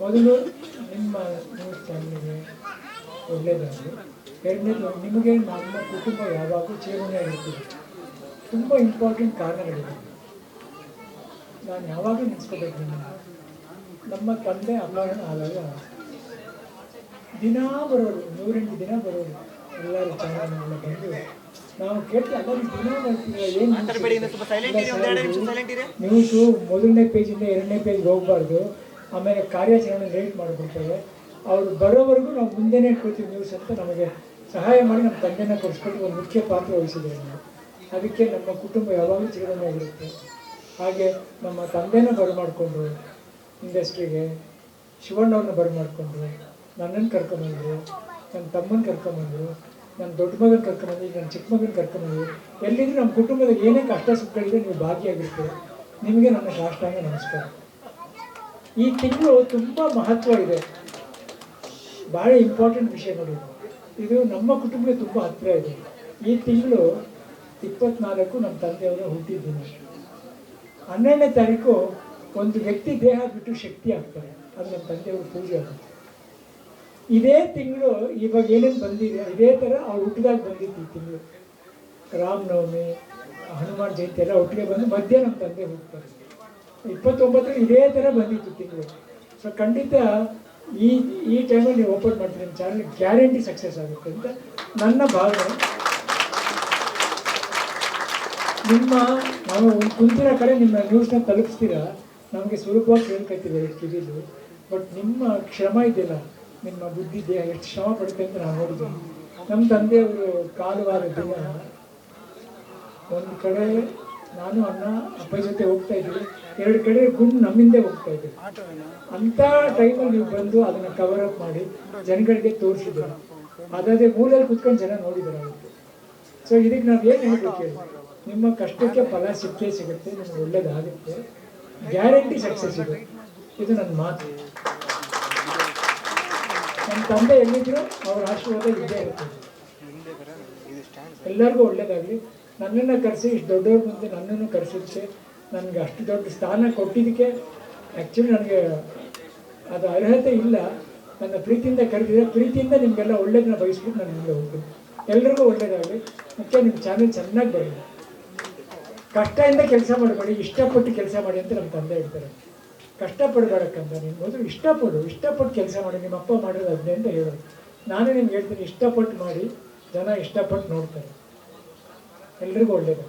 ಮೊದಲು ನಿಮ್ಮ ನ್ಯೂಸ್ ಚಾನಲ್ಗೆ ಒಳ್ಳೆಯದಾಗಲಿ. ಎರಡನೇದು ನಿಮಗೆ ನಮ್ಮ ಕುಟುಂಬ ಯಾವಾಗಲೂ ಚಿರಋಣಿಯಾಗಿರ್ತೀವಿ ತುಂಬ ಇಂಪಾರ್ಟೆಂಟ್ ಕಾರಣಗಳಿದೆ. ನಾನು ಯಾವಾಗಲೂ ನೆನೆಸ್ಕೋಬೇಕು ನಮ್ಮ ತಂದೆ ಅಪಹರಣ ಆದಾಗ ದಿನ ಬರೋರು ನೂರೆಂಟು ದಿನ ಬರೋರು ಎಲ್ಲರೂ ಚಾನಲ್ನೆಲ್ಲ ಬಂದು ನಾವು ಕೇಳ್ತೀವಿ ಎಲ್ಲರೂ ದಿನ ನ್ಯೂಸು ಮೊದಲನೇ ಪೇಜಿಂದ ಎರಡನೇ ಪೇಜ್ಗೆ ಹೋಗ್ಬಾರ್ದು. ಆಮೇಲೆ ಕಾರ್ಯಾಚರಣೆ ಲೇಟ್ ಮಾಡಿಬಿಡ್ತಾರೆ ಅವರು ಬರೋವರೆಗೂ ನಾವು ಮುಂದೆನೇ ಇಟ್ಕೋತೀವಿ ನ್ಯೂಸ್ ಅಂತ ನಮಗೆ ಸಹಾಯ ಮಾಡಿ ನಮ್ಮ ತಂದೆನ ಕೊಡಿಸ್ಕೊಂಡು ಒಂದು ಮುಖ್ಯ ಪಾತ್ರ ವಹಿಸಿದ್ದೇವೆ ನಾವು ಅದಕ್ಕೆ ನಮ್ಮ ಕುಟುಂಬ ಯಾವಾಗಲೂ ಜೀವನವಾಗಿರುತ್ತೆ ಹಾಗೆ ನಮ್ಮ ತಂದೆನ ಬರಮಾಡಿಕೊಂಡು ಇಂಡಸ್ಟ್ರಿಗೆ ಶಿವಣ್ಣವ್ರನ್ನ ಬರಮಾಡಿಕೊಂಡು ನನ್ನನ್ನು ಕರ್ಕೊಂಬಂದರು ನನ್ನ ತಮ್ಮನ ಕರ್ಕೊಂಬಂದರು ನನ್ನ ದೊಡ್ಡ ಮಗನ ಕರ್ಕೊಂಬಂದು ನನ್ನ ಚಿಕ್ಕ ಮಗನ ಕರ್ಕೊಂಬಂದು ಎಲ್ಲಿದ್ರೂ ನಮ್ಮ ಕುಟುಂಬದ ಏನೇ ಕಷ್ಟ ಸುಖಗಳಿದೆ ನೀವು ಭಾಗಿಯಾಗಿರ್ತೀರ. ನಿಮಗೆ ನನ್ನ ಸಾಷ್ಟಾಂಗ ನಮಸ್ಕಾರ. ಈ ತಿಂಗಳು ತುಂಬ ಮಹತ್ವ ಇದೆ ಭಾಳ ಇಂಪಾರ್ಟೆಂಟ್ ವಿಷಯ ನೋಡಿ ಇದು. ನಮ್ಮ ಕುಟುಂಬಕ್ಕೆ ತುಂಬ ಹತ್ತಿರ ಇದೆ. ಈ ತಿಂಗಳು ಇಪ್ಪತ್ನಾಲ್ಕು ನಮ್ಮ ತಂದೆಯವರು ಹುಟ್ಟಿದ್ದೀನಿ. ಹನ್ನೆರಡನೇ ತಾರೀಕು ಒಂದು ವ್ಯಕ್ತಿ ದೇಹ ಬಿಟ್ಟು ಶಕ್ತಿ ಆಗ್ತಾರೆ. ಅದು ನಮ್ಮ ತಂದೆಯವರು ಪೂಜೆ ಆಗುತ್ತೆ ಇದೇ ತಿಂಗಳು ಇವಾಗ ಏನೇನು ಬಂದಿದೆ, ಇದೇ ಥರ ಅವ್ರು ಹುಟ್ಟಿದಾಗ ಬಂದಿತ್ತು ಈ ತಿಂಗಳು. ರಾಮನವಮಿ, ಹನುಮಾನ್ ಜಯಂತಿ ಎಲ್ಲ ಒಟ್ಟಿಗೆ ಬಂದು ಮಧ್ಯ ನಮ್ಮ ತಂದೆ ಹುಡ್ತಾರೆ ಇಪ್ಪತ್ತೊಂಬತ್ತರಲ್ಲಿ ಇದೇ ಥರ ಬಂದಿತ್ತು ತಿಂಗಳು. ಸೊ ಖಂಡಿತ ಈ ಈ ಟೈಮಲ್ಲಿ ನೀವು ಓಪನ್ ಮಾಡ್ತೀರಿ ನಿಮ್ಮ ಚಾನಲ್ ಗ್ಯಾರಂಟಿ ಸಕ್ಸಸ್ ಆಗುತ್ತೆ ಅಂತ ನನ್ನ ಭಾವನೆ. ನಿಮ್ಮ, ನಾವು ಕುಂತಿರೋ ಕಡೆ ನಿಮ್ಮ ನ್ಯೂಸ್ನ ತಲುಪಿಸ್ತೀರಾ? ನಮಗೆ ಸುಲಭವಾಗಿ ಕೇಳ್ಕೊತೀವಿ ಕಿವಿಲು. ಬಟ್ ನಿಮ್ಮ ಶ್ರಮ ಇದೆಯಲ್ಲ, ನಿಮ್ಮ ಬುದ್ಧಿ ದೇಹ ಎಷ್ಟು ಶ್ರಮ ಪಡುತ್ತೆ ಅಂತ ನಾನು ನೋಡಿದ್ವಿ ನಮ್ಮ ತಂದೆಯವರು ಕಾಲುವಾರ ದಿನ ಒಂದು ಕಡೆ ನಾನು ಅಣ್ಣ ಅಪ್ಪ ಜೊತೆ ಹೋಗ್ತಾ ಇದ್ದೀವಿ ಎರಡು ಕಡೆ ಗುಂಡು ನಮ್ಮಿಂದೆ ಹೋಗ್ತಾ ಇದ್ವಿ ಅಂಥ ಟೈಮಲ್ಲಿ ನೀವು ಬಂದು ಅದನ್ನು ಕವರ್ ಅಪ್ ಮಾಡಿ ಜನಗಳಿಗೆ ತೋರಿಸಿದ್ರು, ಅದಾದ್ರೆ ಮೂಲೆಯಲ್ಲಿ ಕುತ್ಕೊಂಡು ಜನ ನೋಡಿದ್ರು ಅವ್ರಿಗೆ ಸೊ ಇದಕ್ಕೆ ನಾವು ಏನು ಹೇಳ್ಬೇಕು ಹೇಳಿ? ನಿಮ್ಮ ಕಷ್ಟಕ್ಕೆ ಫಲ ಸಿಕ್ಕೇ ಸಿಗುತ್ತೆ, ನಿಮ್ಗೆ ಒಳ್ಳೇದಾಗುತ್ತೆ. ಗ್ಯಾರಂಟಿ ಸಕ್ಸಸ್ ಇದೆ. ಇದು ನನ್ನ ಮಾತು. ನನ್ನ ತಂದೆ ಎಲ್ಲಿದ್ರು ಅವ್ರ ಆಶೀರ್ವಾದ ಇದ್ದೇ ಇರ್ತದೆ ಎಲ್ಲರಿಗೂ ಒಳ್ಳೇದಾಗಲಿ. ನನ್ನನ್ನು ಕರೆಸಿ, ಇಷ್ಟು ದೊಡ್ಡವ್ರ ಮುಂದೆ ನನ್ನನ್ನು ಕರೆಸಿದ್ದಕ್ಕೆ ನನಗೆ ಅಷ್ಟು ದೊಡ್ಡ ಸ್ಥಾನ ಕೊಟ್ಟಿದ್ದಕ್ಕೆ ಆ್ಯಕ್ಚುಲಿ ನನಗೆ ಅದು ಅರ್ಹತೆ ಇಲ್ಲ. ನನ್ನ ಪ್ರೀತಿಯಿಂದ ಕರೆದಿದೆ ಪ್ರೀತಿಯಿಂದ ನಿಮಗೆಲ್ಲ ಒಳ್ಳೇದನ್ನ ಬಯಸ್ಬಿಟ್ಟು ನಾನು ನಿಮಗೆ ಹೋಗ್ತೀನಿ. ಎಲ್ರಿಗೂ ಒಳ್ಳೇದಾಗಲಿ. ಮುಖ್ಯ ನಿಮ್ಮ ಚಾನಲ್ ಚೆನ್ನಾಗಿ ಬರಲಿ. ಕಷ್ಟದಿಂದ ಕೆಲಸ ಮಾಡಬೇಡಿ, ಇಷ್ಟಪಟ್ಟು ಕೆಲಸ ಮಾಡಿ ಅಂತ ನಮ್ಮ ತಂದೆ ಹೇಳ್ತಾರೆ. ಕಷ್ಟಪಡಬೇಡಕ್ಕಂತ ನೀನು ಮೊದಲು ಇಷ್ಟಪಡು, ಇಷ್ಟಪಟ್ಟು ಕೆಲಸ ಮಾಡಿ, ನಿಮ್ಮ ಅಪ್ಪ ಮಾಡಿರೋದು ಅದನ್ನೇ ಅಂತ ಹೇಳೋದು ನಾನು ನಿಮ್ಗೆ ಹೇಳ್ತೀನಿ, ಇಷ್ಟಪಟ್ಟು ಮಾಡಿ, ಜನ ಇಷ್ಟಪಟ್ಟು ನೋಡ್ತಾರೆ. ಎಲ್ರಿಗೂ ಒಳ್ಳೇದು.